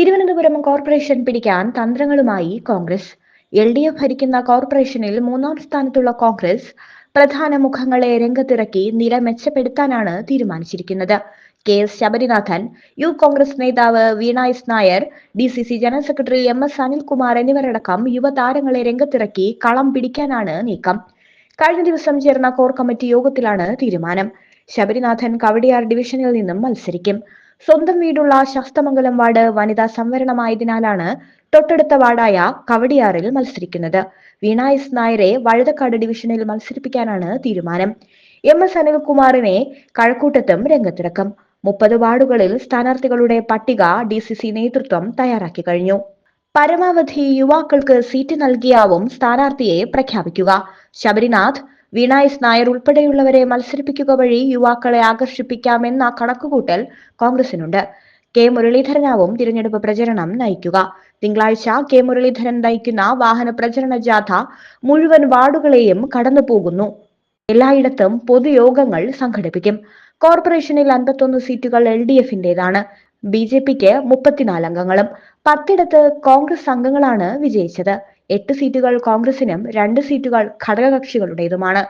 Thiruvananthapuram corporation പിടിക്കാൻ തന്ത്രങ്ങളുമായി Congress. L D F ഭരിക്കുന്ന കോർപ്പറേഷനിൽ മൂന്നാം സ്ഥാനത്തുള്ള കോൺഗ്രസ് പ്രധാന മുഖങ്ങളെ രംഗത്തിറക്കി നില മെച്ചപ്പെടുത്താനാണ് തീരുമാനിച്ചിരിക്കുന്നത്. K S Sabarinathan U Congress നേതാവ് Veena Nair D C C general secretary M S Anilkumar എന്നിവരടക്കം യുവതാരങ്ങളെ രംഗത്തിറക്കി കളം പിടിക്കാനാണ് നീക്കം. കഴിഞ്ഞ ദിവസം ചേർന്ന കോർ കമ്മിറ്റി യോഗത്തിലാണ് തീരുമാനം. ശബരിനാഥൻ കവടിയാർ ഡിവിഷനിൽ നിന്നും മത്സരിക്കും. സ്വന്തം വീടുള്ള ശാസ്തമംഗലം വാർഡ് വനിതാ സംവരണമായതിനാലാണ് തൊട്ടടുത്ത വാർഡായ കവടിയാറിൽ മത്സരിക്കുന്നത്. വീണ എസ് നായരെ വഴുതക്കാട് ഡിവിഷനിൽ മത്സരിപ്പിക്കാനാണ് തീരുമാനം. എം എസ് അനിൽകുമാറിനെ കഴക്കൂട്ടത്തും രംഗത്തിറക്കും. മുപ്പത് വാർഡുകളിൽ സ്ഥാനാർത്ഥികളുടെ പട്ടിക ഡി സി സി നേതൃത്വം തയ്യാറാക്കി കഴിഞ്ഞു. പരമാവധി യുവാക്കൾക്ക് സീറ്റ് നൽകിയാവും സ്ഥാനാർത്ഥിയെ പ്രഖ്യാപിക്കുക. ശബരിനാഥ് വീണ എസ് നായർ ഉൾപ്പെടെയുള്ളവരെ മത്സരിപ്പിക്കുക വഴി യുവാക്കളെ ആകർഷിപ്പിക്കാമെന്ന കണക്കുകൂട്ടൽ കോൺഗ്രസിനുണ്ട്. കെ മുരളീധരനാവും തിരഞ്ഞെടുപ്പ് പ്രചരണം നയിക്കുക. തിങ്കളാഴ്ച കെ മുരളീധരൻ നയിക്കുന്ന വാഹന പ്രചരണ ജാഥ മുഴുവൻ വാർഡുകളെയും കടന്നു പോകുന്നു എല്ലായിടത്തും പൊതുയോഗങ്ങൾ സംഘടിപ്പിക്കും. കോർപ്പറേഷനിൽ അൻപത്തൊന്ന് സീറ്റുകൾ എൽ ഡി എഫിന്റേതാണ്. ബി ജെ പിക്ക് മുപ്പത്തിനാല് അംഗങ്ങളും. പത്തിടത്ത് കോൺഗ്രസ് അംഗങ്ങളാണ് വിജയിച്ചത്. എട്ട് സീറ്റുകൾ കോൺഗ്രസിനും രണ്ട് സീറ്റുകൾ ഘടകകക്ഷികളുടേതുമാണ്.